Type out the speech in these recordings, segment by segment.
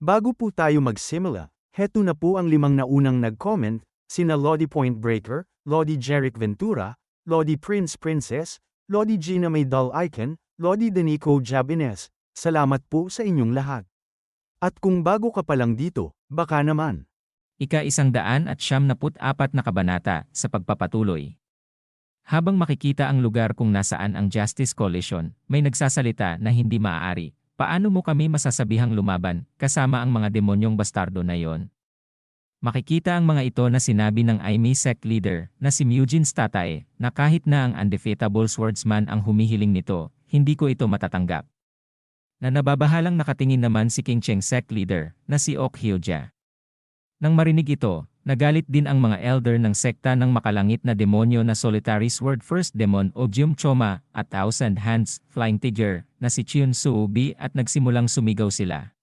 Bago po tayo magsimula, heto na po ang limang naunang nag-comment, sina Lodi Point Breaker, Lodi Jeric Ventura, Lodi Prince Princess, Lodi Gina Maydal Icon, Lodi Danico Jabines. Salamat po sa inyong lahat. At kung bago ka pa lang dito, baka naman. Ika isang daan at siyam naput apat na kabanata sa pagpapatuloy. Habang makikita ang lugar kung nasaan ang Justice Coalition, may nagsasalita na hindi maaari. Paano mo kami masasabihang lumaban kasama ang mga demonyong bastardo na yon? Makikita ang mga ito na sinabi ng IME sect leader na si Eugene Statae na kahit na ang undefeatable swordsman ang humihiling nito, hindi ko ito matatanggap. Na nababahalang nakatingin naman si King Cheng sect leader na si Ok Hyojia. Nang marinig ito, nagalit din ang mga elder ng sekta ng makalangit na demonyo na Solitary Sword First Demon o Jum Choma at Thousand Hands Flying Tiger na si Chun Suubi at nagsimulang sumigaw sila.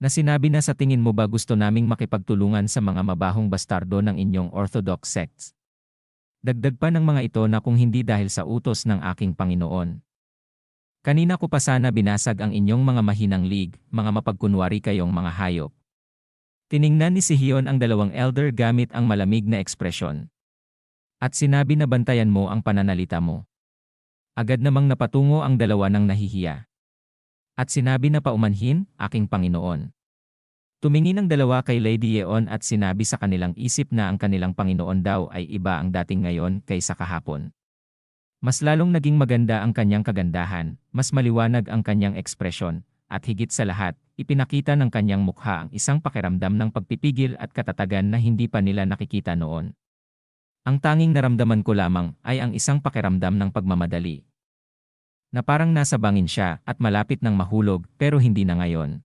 Na sinabi na sa tingin mo ba gusto naming makipagtulungan sa mga mabahong bastardo ng inyong orthodox sects? Dagdag pa ng mga ito na kung hindi dahil sa utos ng aking Panginoon. Kanina ko pa sana binasag ang inyong mga mahinang league, mga mapagkunwari kayong mga hayop. Tiningnan ni Sihion ang dalawang elder gamit ang malamig na ekspresyon. At sinabi na bantayan mo ang pananalita mo. Agad namang napatungo ang dalawa ng nahihiya. At sinabi na paumanhin, aking Panginoon. Tumingin ang dalawa kay Lady Yeon at sinabi sa kanilang isip na ang kanilang Panginoon daw ay iba ang dating ngayon kaysa kahapon. Mas lalong naging maganda ang kanyang kagandahan, mas maliwanag ang kanyang ekspresyon, at higit sa lahat, ipinakita ng kanyang mukha ang isang pakiramdam ng pagpipigil at katatagan na hindi pa nila nakikita noon. Ang tanging naramdaman ko lamang ay ang isang pakiramdam ng pagmamadali. Na parang nasa bangin siya at malapit ng mahulog pero hindi na ngayon.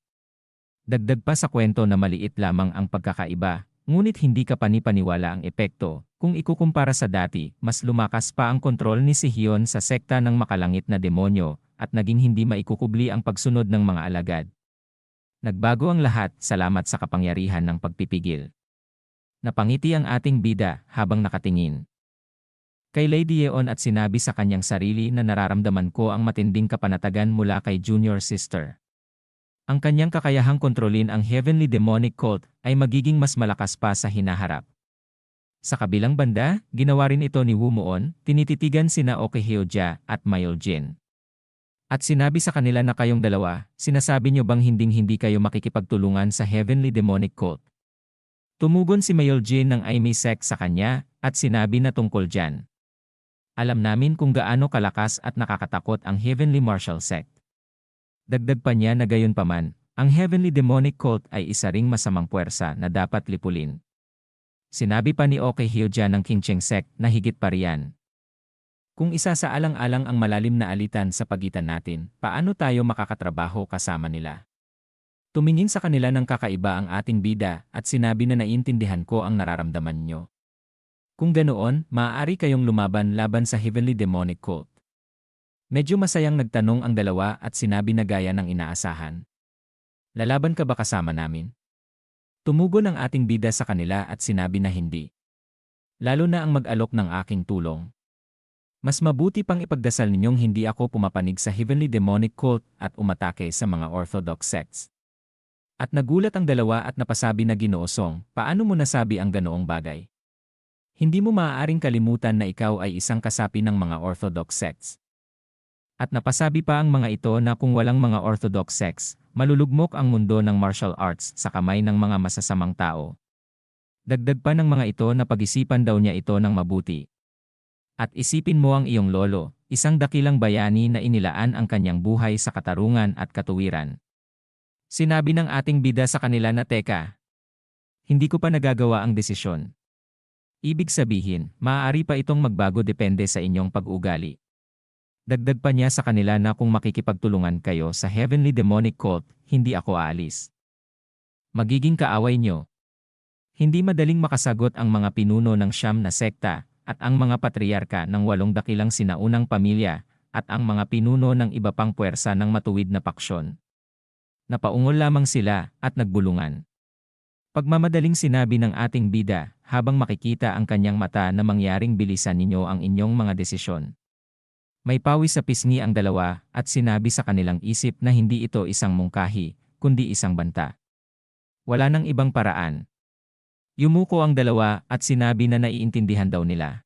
Dagdag pa sa kwento na maliit lamang ang pagkakaiba, ngunit hindi ka panipaniwala ang epekto. Kung ikukumpara sa dati, mas lumakas pa ang kontrol ni Sihion sa sekta ng makalangit na demonyo at naging hindi maikukubli ang pagsunod ng mga alagad. Nagbago ang lahat salamat sa kapangyarihan ng pagpipigil. Napangiti ang ating bida habang nakatingin. Kay Lady Yeon at sinabi sa kanyang sarili na nararamdaman ko ang matinding kapanatagan mula kay junior sister. Ang kanyang kakayahang kontrolin ang heavenly demonic cult ay magiging mas malakas pa sa hinaharap. Sa kabilang banda, ginawa rin ito ni Wumuon, tinititigan sina Okehyojia at Mayol-jin. At sinabi sa kanila na kayong dalawa, sinasabi niyo bang hinding-hindi kayo makikipagtulungan sa heavenly demonic cult? Tumugon si Mayol-jin ng Aimee sect sa kanya, at sinabi na tungkol dyan. Alam namin kung gaano kalakas at nakakatakot ang heavenly martial sect. Dagdag pa niya na gayon paman, ang heavenly demonic cult ay isa ring masamang puwersa na dapat lipulin. Sinabi pa ni Oke Hyojia ng King Cheng sect na higit pa riyan. Kung isa sa alang-alang ang malalim na alitan sa pagitan natin, paano tayo makakatrabaho kasama nila? Tumingin sa kanila ng kakaiba ang ating bida at sinabi na naiintindihan ko ang nararamdaman nyo. Kung ganoon, maaari kayong lumaban laban sa Heavenly Demonic Cult. Medyo masayang nagtanong ang dalawa at sinabi na gaya ng inaasahan. Lalaban ka ba kasama namin? Tumugon ang ating bida sa kanila at sinabi na hindi. Lalo na ang mag-alok ng aking tulong. Mas mabuti pang ipagdasal ninyong hindi ako pumapanig sa heavenly demonic cult at umatake sa mga orthodox sects. At nagulat ang dalawa at napasabi na ginoosong, paano mo nasabi ang ganoong bagay? Hindi mo maaaring kalimutan na ikaw ay isang kasapi ng mga orthodox sects. At napasabi pa ang mga ito na kung walang mga orthodox sects, malulugmok ang mundo ng martial arts sa kamay ng mga masasamang tao. Dagdag pa ng mga ito na pag-isipan daw niya ito ng mabuti. At isipin mo ang iyong lolo, isang dakilang bayani na inilaan ang kanyang buhay sa katarungan at katuwiran. Sinabi ng ating bida sa kanila na teka, hindi ko pa nagagawa ang desisyon. Ibig sabihin, maaari pa itong magbago depende sa inyong pag-ugali. Dagdag pa niya sa kanila na kung makikipagtulungan kayo sa heavenly demonic cult, hindi ako aalis. Magiging kaaway nyo. Hindi madaling makasagot ang mga pinuno ng siyam na sekta at ang mga patriarka ng walong dakilang sinaunang pamilya at ang mga pinuno ng iba pang puwersa ng matuwid na paksyon. Napaungol lamang sila at nagbulungan. Pagmamadaling sinabi ng ating bida habang makikita ang kanyang mata na mangyaring bilisan ninyo ang inyong mga desisyon. May pawis sa pisngi ang dalawa at sinabi sa kanilang isip na hindi ito isang mungkahi, kundi isang banta. Wala nang ibang paraan. Yumuko ang dalawa at sinabi na naiintindihan daw nila.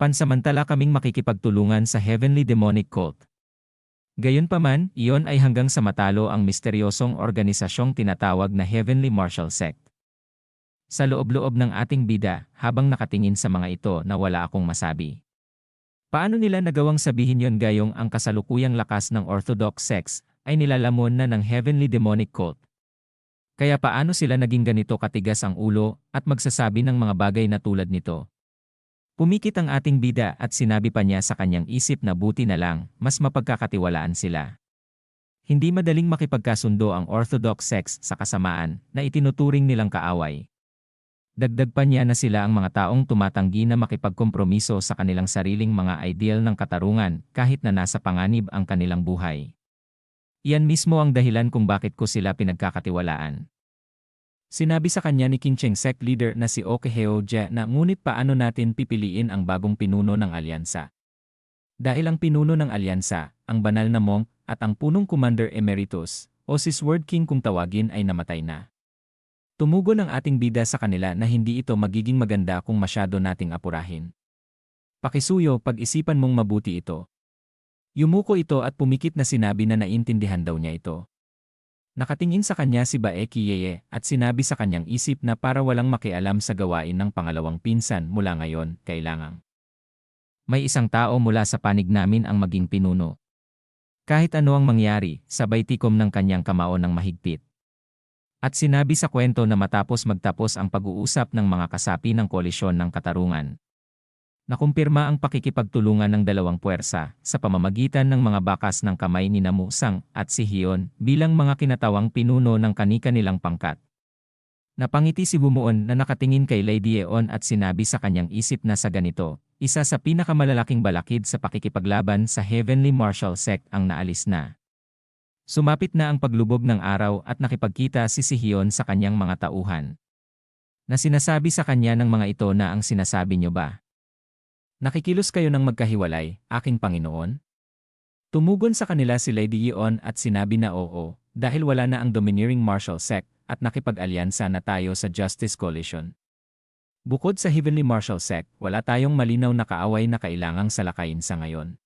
Pansamantala kaming makikipagtulungan sa Heavenly Demonic Cult. Gayunpaman, iyon ay hanggang sa matalo ang misteryosong organisasyong tinatawag na Heavenly Martial Sect. Sa loob-loob ng ating bida, habang nakatingin sa mga ito na wala akong masabi. Paano nila nagawang sabihin yon gayong ang kasalukuyang lakas ng Orthodox sex ay nilalamon na ng Heavenly Demonic Cult? Kaya paano sila naging ganito katigas ang ulo at magsasabi ng mga bagay na tulad nito? Pumikit ang ating bida at sinabi pa niya sa kanyang isip na buti na lang, mas mapagkakatiwalaan sila. Hindi madaling makipagkasundo ang Orthodox sex sa kasamaan na itinuturing nilang kaaway. Dagdag pa niya na sila ang mga taong tumatanggi na makipagkompromiso sa kanilang sariling mga ideal ng katarungan kahit na nasa panganib ang kanilang buhay. Iyan mismo ang dahilan kung bakit ko sila pinagkakatiwalaan. Sinabi sa kanya ni Kincheng sect leader na si Okeheo Jia na ngunit paano natin pipiliin ang bagong pinuno ng alyansa. Dahil ang pinuno ng alyansa, ang banal na monk, at ang punong commander emeritus, o si Sword King kung tawagin ay namatay na. Tumugon ang ating bida sa kanila na hindi ito magiging maganda kung masyado nating apurahin. Pakisuyo, pag-isipan mong mabuti ito. Yumuko ito at pumikit na sinabi na naintindihan daw niya ito. Nakatingin sa kanya si Baeki Yeye at sinabi sa kanyang isip na para walang makialam sa gawain ng pangalawang pinsan mula ngayon, kailangang. May isang tao mula sa panig namin ang maging pinuno. Kahit ano ang mangyari, sabay tikom ng kanyang kamao ng mahigpit. At sinabi sa kwento na matapos magtapos ang pag-uusap ng mga kasapi ng koalisyon ng katarungan, Nakumpirma ang pakikipagtulungan ng dalawang puwersa sa pamamagitan ng mga bakas ng kamay ni Namusang at si Hion bilang mga kinatawang pinuno ng kani-kanilang pangkat. Napangiti si Bumuon na nakatingin kay Lady Eon at sinabi sa kanyang isip na sa ganito, isa sa pinakamalalaking balakid sa pakikipaglaban sa Heavenly Martial Sect ang naalis na. Sumapit na ang paglubog ng araw at nakipagkita si Sihion sa kanyang mga tauhan. Na sinasabi sa kanya ng mga ito na ang sinasabi niyo ba? Nakikilos kayo ng magkahiwalay, aking Panginoon? Tumugon sa kanila si Lady Yeon at sinabi na oo, dahil wala na ang domineering martial sect at nakipag-alyansa na tayo sa Justice Coalition. Bukod sa Heavenly Martial Sect, wala tayong malinaw na kaaway na kailangang salakayin sa ngayon.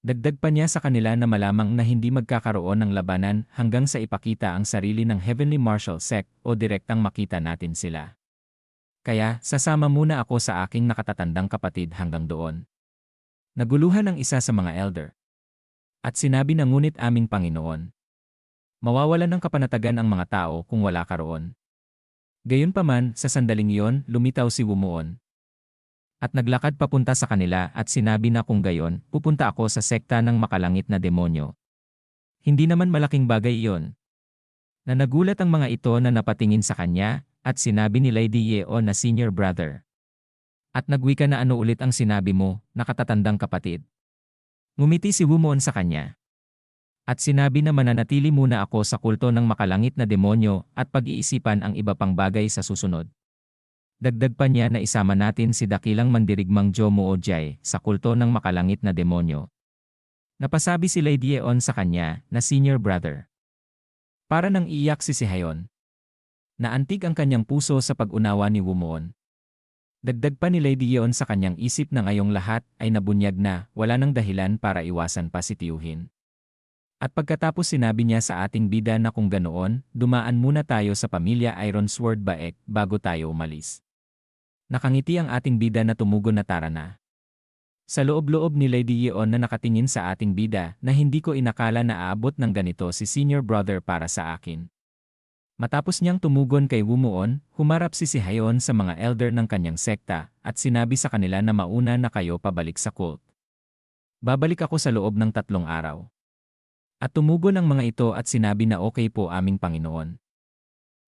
Dagdag pa niya sa kanila na malamang na hindi magkakaroon ng labanan hanggang sa ipakita ang sarili ng Heavenly Martial Sect o direktang makita natin sila. Kaya, sasama muna ako sa aking nakatatandang kapatid hanggang doon. Naguluhan ang isa sa mga elder. At sinabi na ngunit aming Panginoon. Mawawalan ng kapanatagan ang mga tao kung wala ka roon. Gayunpaman, sa sandaling iyon, lumitaw si Wumuon. At naglakad papunta sa kanila at sinabi na kung gayon, pupunta ako sa sekta ng makalangit na demonyo. Hindi naman malaking bagay iyon. Na nagulat ang mga ito na napatingin sa kanya, at sinabi ni Lady Yeo na senior brother. At nagwika na ano ulit ang sinabi mo, nakatatandang kapatid. Ngumiti si Wumon sa kanya. At sinabi na mananatili muna ako sa kulto ng makalangit na demonyo at pag-iisipan ang iba pang bagay sa susunod. Dagdag pa niya na isama natin si dakilang mandirigmang Jomo Ojai sa kulto ng makalangit na demonyo. Napasabi si Lady Yeon sa kanya na senior brother. Para nang iyak si Sihayon. Naantig ang kanyang puso sa pag-unawa ni Wumon. Dagdag pa ni Lady Yeon sa kanyang isip na ngayong lahat ay nabunyag na, wala nang dahilan para iwasan pa si Tiyuhin. At pagkatapos sinabi niya sa ating bida na kung ganoon, dumaan muna tayo sa pamilya Iron Sword Baek bago tayo umalis. Nakangiti ang ating bida na tumugon na tara na. Sa loob-loob ni Lady Yeon na nakatingin sa ating bida na hindi ko inakala na aabot ng ganito si senior brother para sa akin. Matapos niyang tumugon kay Wumuon, humarap si Sihayon sa mga elder ng kanyang sekta at sinabi sa kanila na mauna na kayo pabalik sa cult. Babalik ako sa loob ng tatlong araw. At tumugon ang mga ito at sinabi na okay po aming Panginoon.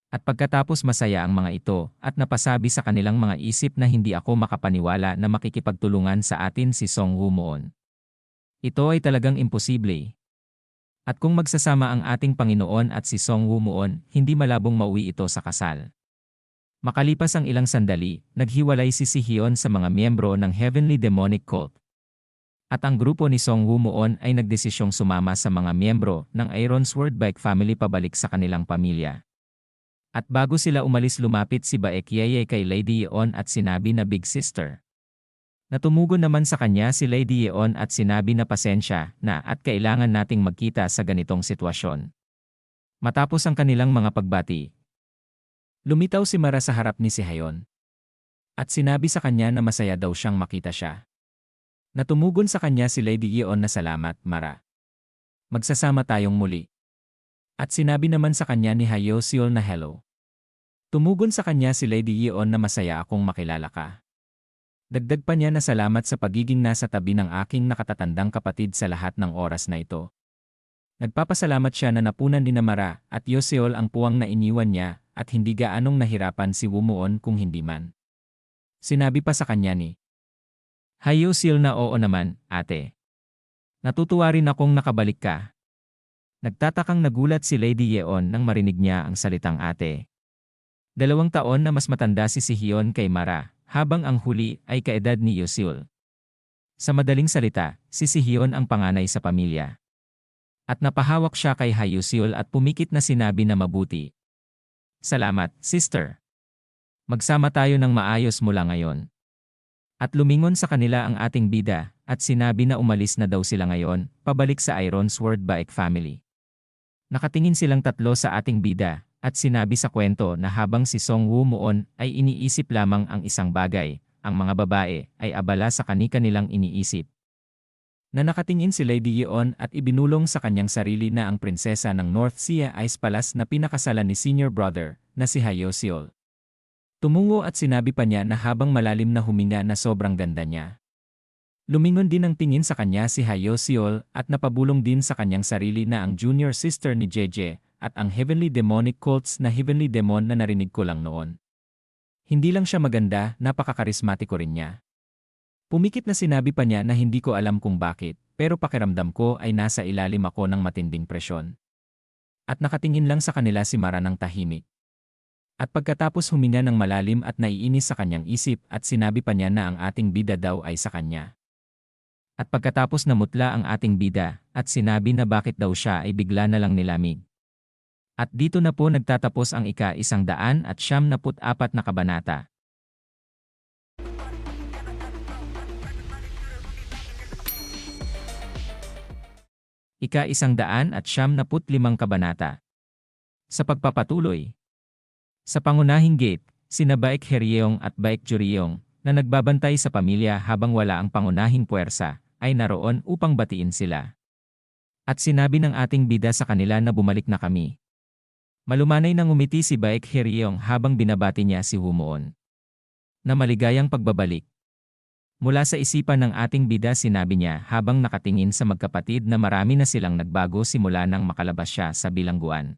At pagkatapos masaya ang mga ito at napasabi sa kanilang mga isip na hindi ako makapaniwala na makikipagtulungan sa atin si Song Wumuon. Ito ay talagang imposible, at kung magsasama ang ating Panginoon at si Song Wumuon, hindi malabong mauwi ito sa kasal. Makalipas ang ilang sandali, naghiwalay si Sihion sa mga miyembro ng Heavenly Demonic Cult. At ang grupo ni Song Wumuon ay nagdesisyong sumama sa mga miyembro ng Iron Sword Bike family pabalik sa kanilang pamilya. At bago sila umalis lumapit si Baek Yeye kay Lady Yeon at sinabi na big sister. Natumugon naman sa kanya si Lady Yeon at sinabi na pasensya na at kailangan nating magkita sa ganitong sitwasyon. Matapos ang kanilang mga pagbati, lumitaw si Mara sa harap ni si Hayon. At sinabi sa kanya na masaya daw siyang makita siya. Natumugon sa kanya si Lady Yeon na salamat, Mara. Magsasama tayong muli. At sinabi naman sa kanya ni Hayo Seol na hello. Tumugon sa kanya si Lady Yeon na masaya akong makilala ka. Dagdag pa niya na salamat sa pagiging nasa tabi ng aking nakatatandang kapatid sa lahat ng oras na ito. Nagpapasalamat siya na napunan ni Namara at Yoseol ang puwang na iniwan niya at hindi gaanong nahirapan si Wumuon kung hindi man. Sinabi pa sa kanya ni Hayosil na oo naman, ate. Natutuwa rin akong nakabalik ka. Nagtatakang nagulat si Lady Yeon nang marinig niya ang salitang ate. Dalawang taon na mas matanda si Sihion kay Mara, habang ang huli ay kaedad ni Yosil. Sa madaling salita, si Sihion ang panganay sa pamilya. At napahawak siya kay Hayusil at pumikit na sinabi na mabuti. Salamat, sister. Magsama tayo ng maayos mula ngayon. At lumingon sa kanila ang ating bida, at sinabi na umalis na daw sila ngayon, pabalik sa Iron's Word Baek family. Nakatingin silang tatlo sa ating bida, at sinabi sa kwento na habang si Song Woo Moon ay iniisip lamang ang isang bagay, ang mga babae ay abala sa kani-kanilang iniisip. Na nakatingin si Lady Yeon at ibinulong sa kanyang sarili na ang prinsesa ng North Sea Ice Palace na pinakasalan ni senior brother na si Hayo Seol. Tumungo at sinabi pa niya na habang malalim na huminga na sobrang ganda niya. Lumingon din ang tingin sa kanya si Hayo Seol at napabulong din sa kanyang sarili na ang junior sister ni Jeje at ang heavenly demonic cults na heavenly demon na narinig ko lang noon. Hindi lang siya maganda, napakakarismatiko rin niya. Pumikit na sinabi pa niya na hindi ko alam kung bakit, pero pakiramdam ko ay nasa ilalim ako ng matinding presyon. At nakatingin lang sa kanila si Mara ng tahimik. At pagkatapos huminga ng malalim at naiinis sa kanyang isip at sinabi pa niya na ang ating bida daw ay sa kanya. At pagkatapos namutla ang ating bida at sinabi na bakit daw siya ay bigla na lang nilamig. At dito na po nagtatapos ang ika-isang daan at siyam na put apat na kabanata. Ika-isang daan at siyam na put limang kabanata. Sa pagpapatuloy. Sa pangunahing gate, sina Baek Heryeong at Baek Juryeong, na nagbabantay sa pamilya habang wala ang pangunahing puwersa, ay naroon upang batiin sila. At sinabi ng ating bida sa kanila na bumalik na kami. Malumanay nang umiti si Baek Heryeong habang binabati niya si Humuon. Na maligayang pagbabalik. Mula sa isipan ng ating bida sinabi niya habang nakatingin sa magkapatid na marami na silang nagbago simula nang makalabas siya sa bilangguan.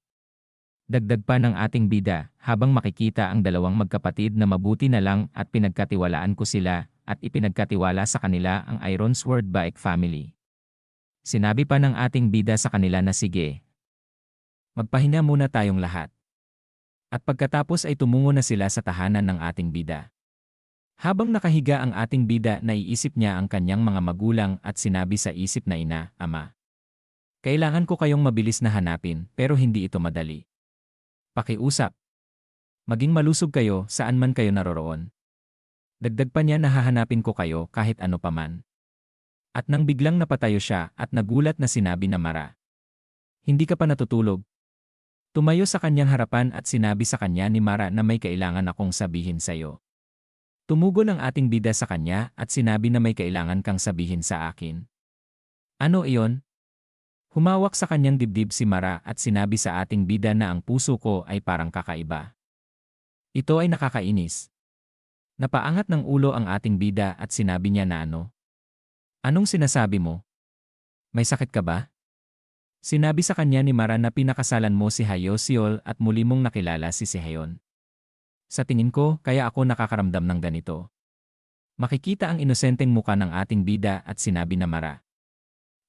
Dagdag pa ng ating bida habang makikita ang dalawang magkapatid na mabuti na lang at pinagkatiwalaan ko sila at ipinagkatiwala sa kanila ang Iron Sword Baek family. Sinabi pa ng ating bida sa kanila na sige. Magpahinga muna tayong lahat. At pagkatapos ay tumungo na sila sa tahanan ng ating bida. Habang nakahiga ang ating bida, naiisip niya ang kanyang mga magulang at sinabi sa isip na ina, Ama. Kailangan ko kayong mabilis na hanapin, pero hindi ito madali. Pakiusap. Maging malusog kayo saan man kayo naroroon. Dagdag pa niya na hahanapin ko kayo kahit ano paman. At nang biglang napatayo siya at nagulat na sinabi na Mara. Hindi ka pa natutulog. Tumayo sa kanyang harapan at sinabi sa kanya ni Mara na may kailangan akong sabihin sa iyo. Tumugon ang ating bida sa kanya at sinabi na may kailangan kang sabihin sa akin. Ano iyon? Humawak sa kanyang dibdib si Mara at sinabi sa ating bida na ang puso ko ay parang kakaiba. Ito ay nakakainis. Napaangat ng ulo ang ating bida at sinabi niya na ano. Anong sinasabi mo? May sakit ka ba? Sinabi sa kanya ni Mara na pinakasalan mo si Hayo Siol at muli mong nakilala si Sihayon. Sa tingin ko, kaya ako nakakaramdam ng ganito. Makikita ang inosenteng muka ng ating bida at sinabi na Mara.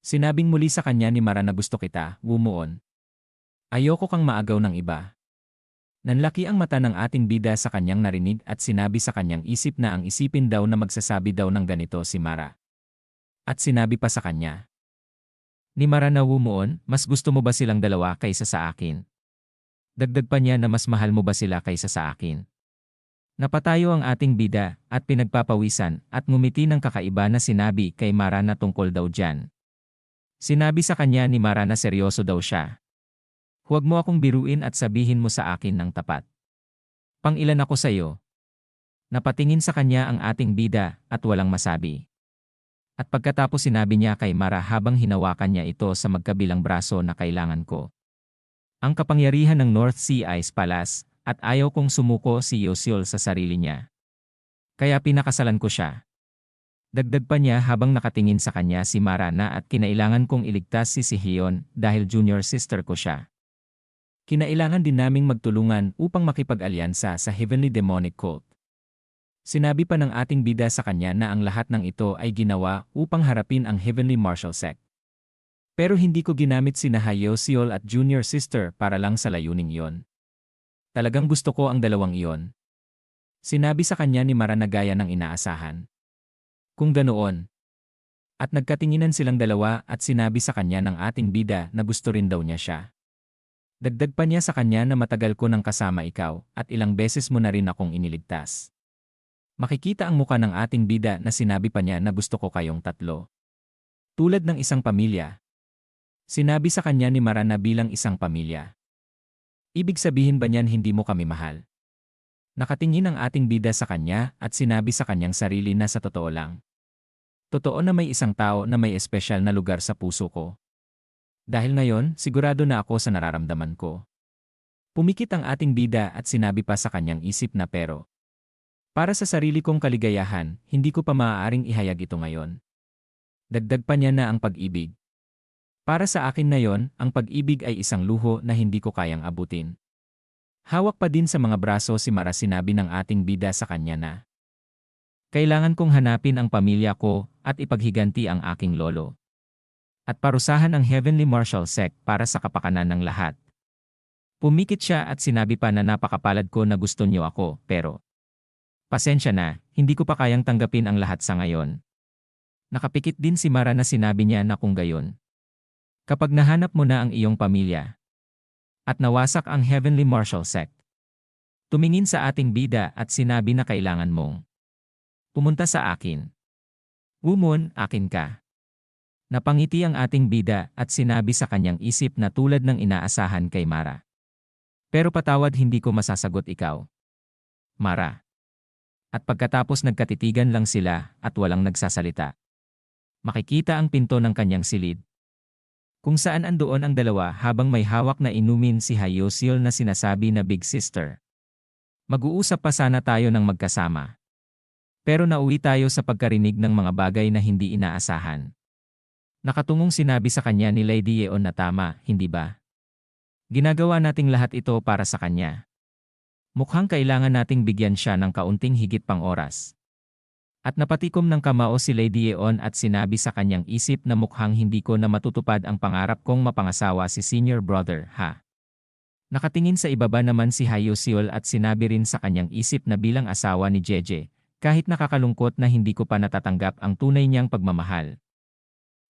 Sinabing muli sa kanya ni Mara na gusto kita, wumuon. Ayoko kang maagaw ng iba. Nanlaki ang mata ng ating bida sa kanyang narinig at sinabi sa kanyang isip na ang isipin daw na magsasabi daw ng ganito si Mara. At sinabi pa sa kanya. Ni Mara na wumuon, mas gusto mo ba silang dalawa kaysa sa akin? Dagdag pa niya na mas mahal mo ba sila kaysa sa akin. Napatayo ang ating bida at pinagpapawisan at ngumiti ng kakaiba na sinabi kay Mara na tungkol daw dyan. Sinabi sa kanya ni Mara na seryoso daw siya. Huwag mo akong biruin at sabihin mo sa akin ng tapat. Pangilan ako sa iyo. Napatingin sa kanya ang ating bida at walang masabi. At pagkatapos sinabi niya kay Mara habang hinawakan niya ito sa magkabilang braso na kailangan ko. Ang kapangyarihan ng North Sea Ice Palace at ayaw kong sumuko si Yosyol sa sarili niya. Kaya pinakasalan ko siya. Dagdag pa niya habang nakatingin sa kanya si Mara na at kinailangan kong iligtas si Sihion dahil junior sister ko siya. Kinailangan din naming magtulungan upang makipag-alyansa sa Heavenly Demonic Cult. Sinabi pa ng ating bida sa kanya na ang lahat ng ito ay ginawa upang harapin ang Heavenly Martial Sect. Pero hindi ko ginamit si Nahayo Siol at junior sister para lang sa layuning iyon. Talagang gusto ko ang dalawang iyon. Sinabi sa kanya ni Mara na gaya ng inaasahan. Kung ganoon. At nagkatinginan silang dalawa at sinabi sa kanya ng ating bida na gusto rin daw niya siya. Dagdag pa niya sa kanya na matagal ko nang kasama ikaw at ilang beses mo na rin akong iniligtas. Makikita ang muka ng ating bida na sinabi pa niya na gusto ko kayong tatlo. Tulad ng isang pamilya. Sinabi sa kanya ni Mara na bilang isang pamilya. Ibig sabihin ba niyan hindi mo kami mahal? Nakatingin ang ating bida sa kanya at sinabi sa kanyang sarili na sa totoo lang. Totoo na may isang tao na may espesyal na lugar sa puso ko. Dahil ngayon, sigurado na ako sa nararamdaman ko. Pumikit ang ating bida at sinabi pa sa kanyang isip na pero. Para sa sarili kong kaligayahan, hindi ko pa maaaring ihayag ito ngayon. Dagdag pa niya na ang pag-ibig. Para sa akin na yon, ang pag-ibig ay isang luho na hindi ko kayang abutin. Hawak pa din sa mga braso si Mara sinabi ng ating bida sa kanya na. Kailangan kong hanapin ang pamilya ko at ipaghiganti ang aking lolo at parusahan ang Heavenly Martial Sect para sa kapakanan ng lahat. Pumikit siya at sinabi pa na napakapalad ko na gusto niyo ako, pero pasensya na, hindi ko pa kayang tanggapin ang lahat sa ngayon. Nakapikit din si Mara na sinabi niya na kung gayon. Kapag nahanap mo na ang iyong pamilya at nawasak ang Heavenly Martial Sect, tumingin sa ating bida at sinabi na kailangan mong pumunta sa akin. Woman, akin ka. Napangiti ang ating bida at sinabi sa kanyang isip na tulad ng inaasahan kay Mara. Pero patawad hindi ko masasagot ikaw. Mara. At pagkatapos nagkatitigan lang sila at walang nagsasalita. Makikita ang pinto ng kanyang silid. Kung saan andoon ang dalawa habang may hawak na inumin si Hayosil na sinasabi na Big Sister. Mag-uusap pa sana tayo ng magkasama. Pero nauwi tayo sa pagkarinig ng mga bagay na hindi inaasahan. Nakatungong sinabi sa kanya ni Lady Yeon na tama, hindi ba? Ginagawa nating lahat ito para sa kanya. Mukhang kailangan nating bigyan siya ng kaunting higit pang oras. At napatikom ng kamao si Lady Yeon at sinabi sa kanyang isip na mukhang hindi ko na matutupad ang pangarap kong mapangasawa si senior brother, ha? Nakatingin sa ibaba naman si Hayo Seol at sinabi rin sa kanyang isip na bilang asawa ni Jeje, kahit nakakalungkot na hindi ko pa natatanggap ang tunay niyang pagmamahal.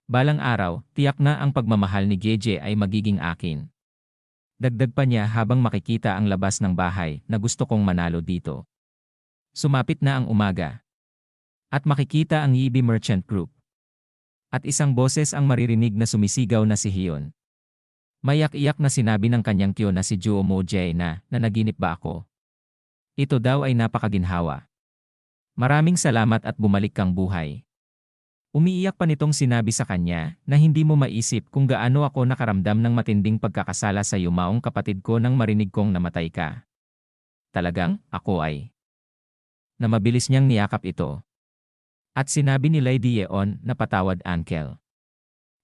Balang araw, tiyak na ang pagmamahal ni Geje ay magiging akin. Dagdag pa niya habang makikita ang labas ng bahay na gusto kong manalo dito. Sumapit na ang umaga. At makikita ang Yibi Merchant Group. At isang boses ang maririnig na sumisigaw na si Hiyon. Mayak-iyak na sinabi ng kanyang kyo na si Juo Mo Jae na, na naginip ba ako? Ito daw ay napakaginhawa. Maraming salamat at bumalik kang buhay. Umiiyak pa nitong sinabi sa kanya na hindi mo maisip kung gaano ako nakaramdam ng matinding pagkakasala sa yumaong kapatid ko nang marinig kong namatay ka. Talagang, ako ay. Na mabilis niyang niyakap ito. At sinabi ni Lady Yeon na patawad Uncle.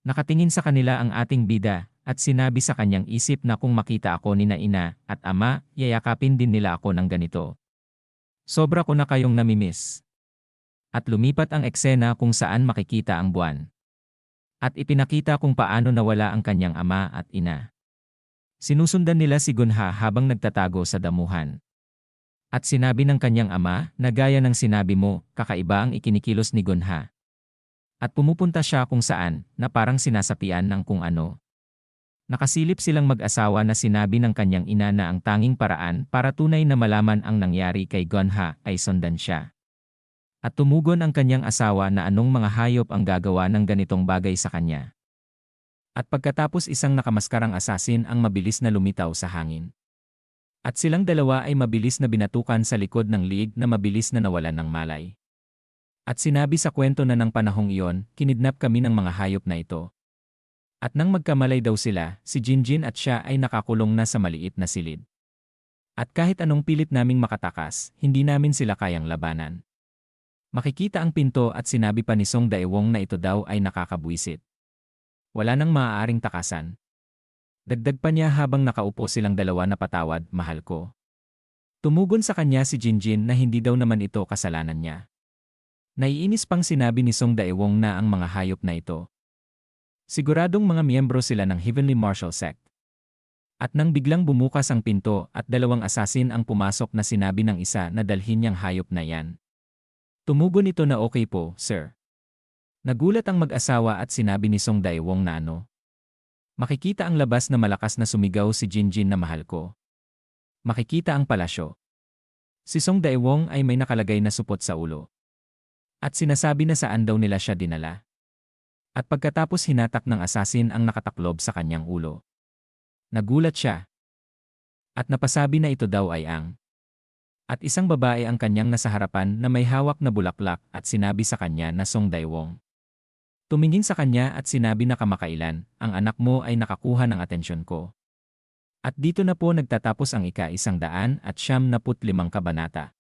Nakatingin sa kanila ang ating bida at sinabi sa kanyang isip na kung makita ako ni na ina at ama, yayakapin din nila ako ng ganito. Sobra ko na kayong namimiss at lumipat ang eksena kung saan makikita ang buwan. At ipinakita kung paano nawala ang kanyang ama at ina. Sinusundan nila si Gunha habang nagtatago sa damuhan. At sinabi ng kanyang ama na gaya ng sinabi mo, kakaiba ang ikinikilos ni Gunha. At pumupunta siya kung saan na parang sinasapian ng kung ano. Nakasilip silang mag-asawa na sinabi ng kanyang ina na ang tanging paraan para tunay na malaman ang nangyari kay Gonha ay sundan siya. At tumugon ang kanyang asawa na anong mga hayop ang gagawa ng ganitong bagay sa kanya. At pagkatapos isang nakamaskarang asasin ang mabilis na lumitaw sa hangin. At silang dalawa ay mabilis na binatukan sa likod ng liig na mabilis na nawalan ng malay. At sinabi sa kwento na ng panahong iyon, kinidnap kami ng mga hayop na ito. At nang magkamalay daw sila, si Jinjin at siya ay nakakulong na sa maliit na silid. At kahit anong pilit naming makatakas, hindi namin sila kayang labanan. Makikita ang pinto at sinabi pa ni Song Daewong na ito daw ay nakakabwisit. Wala nang maaaring takasan. Dagdag pa niya habang nakaupo silang dalawa na patawad, mahal ko. Tumugon sa kanya si Jinjin na hindi daw naman ito kasalanan niya. Naiinis pang sinabi ni Song Daewong na ang mga hayop na ito, Siguradong mga miyembro sila ng Heavenly Martial Sect. At nang biglang bumukas ang pinto at dalawang asasin ang pumasok na sinabi ng isa na dalhin niyang hayop na yan. Tumugon ito na okay po, sir. Nagulat ang mag-asawa at sinabi ni Song Daewong na ano. Makikita ang labas na malakas na sumigaw si Jinjin na mahal ko. Makikita ang palasyo. Si Song Daewong ay may nakalagay na supot sa ulo. At sinasabi na saan daw nila siya dinala. At pagkatapos hinatak ng asasin ang nakataklob sa kanyang ulo. Nagulat siya. At napasabi na ito daw ay ang. At isang babae ang kanyang nasa harapan na may hawak na bulaklak at sinabi sa kanya na Song Daewong. Tumingin sa kanya at sinabi na kamakailan, ang anak mo ay nakakuha ng atensyon ko. At dito na po nagtatapos ang ika-isang daan at siyam na limang kabanata.